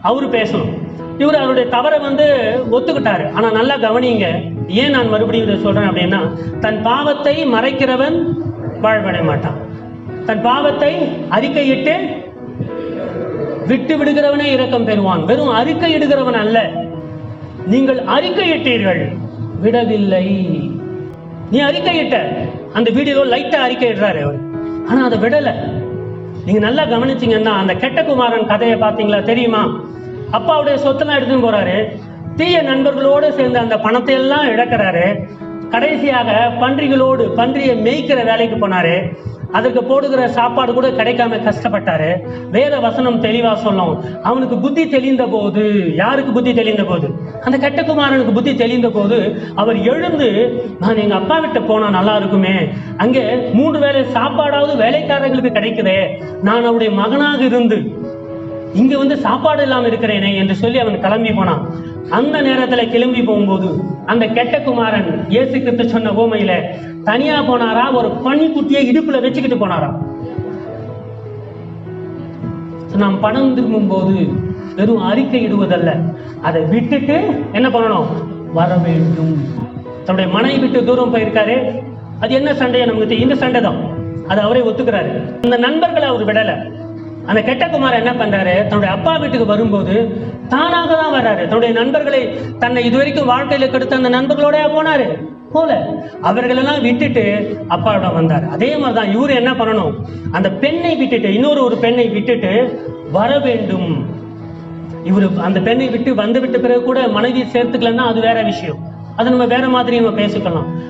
அவர் பேசணும். இவர் அவருடைய தவறை வந்து ஒத்துக்கிட்டாரு. ஆனா நல்லா கவனிங்க. ஏன் நான் மறுபடியும் இதை சொல்றேன் அப்படின்னா தன் பாவத்தை மறைக்கிறவன் வாழ்வடைய மாட்டான். தன் பாவத்தை அறிக்கையிட்டு விட்டு விடுகிறவனே இரக்கம் பெறுவான். வெறும் அறிக்கையிடுகிறவன் அல்ல. நீங்கள் அறிக்கையிட்டீர்கள். விடவில்லை. நீ அறிக்கையிட்ட. அந்த வீடியோ லைட்டா அறிக்கையிடுறாரு அவர். ஆனா அதை விடலை. நீங்க நல்லா கவனிச்சீங்கன்னா அந்த கெட்ட குமாரன் கதையை பார்த்தீங்களா தெரியுமா? அப்பாவுடைய சொத்தெல்லாம் எடுத்துன்னு போறாரு. தீய நண்பர்களோடு சேர்ந்து அந்த பணத்தை எல்லாம் இழக்கிறாரு. கடைசியாக பன்றிகளோடு பன்றியை மேய்க்கிற வேலைக்கு போனாரு. அதற்கு போடுகிற சாப்பாடு கூட கிடைக்காம கஷ்டப்பட்டாரு. வேத வசனம் தெளிவா சொல்லும். அவனுக்கு புத்தி தெளிந்த போது யாருக்கு புத்தி தெளிந்த போது? அந்த கெட்டகுமாரனுக்கு புத்தி தெளிந்த போது அவர் எழுந்து நான் எங்க அப்பா விட்டு போனா நல்லா இருக்குமே. அங்கே மூன்று வேளை சாப்பாடாவது வேலைக்காரங்களுக்கு கிடைக்குதே. நான் அவருடைய மகனாக இருந்து இங்க வந்து சாப்பாடு இல்லாம இருக்கிறேனே என்று சொல்லி அவன் கிளம்பி போனான். அந்த நேரத்துல கிளம்பி போகும்போது அந்த கெட்ட குமாரன் இயேசு கிட்ட சொன்ன ஓமையில தனியா போனாரா? ஒரு பனிக்குட்டியை இடுப்புல வச்சுக்கிட்டு போனாரா? நாம் பணம் திரும்பும் போது வெறும் அறிக்கை இடுவதல்ல. அதை விட்டுட்டு என்ன பண்ணணும்? வர வேண்டும். தன்னுடைய மனைவி விட்டு தூரம் போயிருக்காரு. அது என்ன சண்டையை? நமக்கு தெரியும். இந்த சண்டை தான் அது அவரே ஒத்துக்கிறாரு. அந்த நண்பர்களை அவர் விடல. அந்த கெட்ட குமார் என்ன பண்றாரு? தன்னுடைய அப்பா வீட்டுக்கு வரும்போது தானாக தான் வர்றாரு. தன்னுடைய நண்பர்களை தன்னை இதுவரைக்கும் வாழ்க்கையில கெடுத்த அந்த நண்பர்களோட போனாரு. போல. அவர்களெல்லாம் விட்டுட்டு அப்பாவிடம் வந்தார். அதே மாதிரிதான் இவரு என்ன பண்ணணும்? அந்த பெண்ணை விட்டுட்டு இன்னொரு ஒரு பெண்ணை விட்டுட்டு வர வேண்டும். இவர் அந்த பெண்ணை விட்டு வந்து விட்ட பிறகு கூட மனைவி சேர்த்துக்கலன்னா அது வேற விஷயம். அது நம்ம வேற மாதிரி நம்ம பேசிக்கலாம்.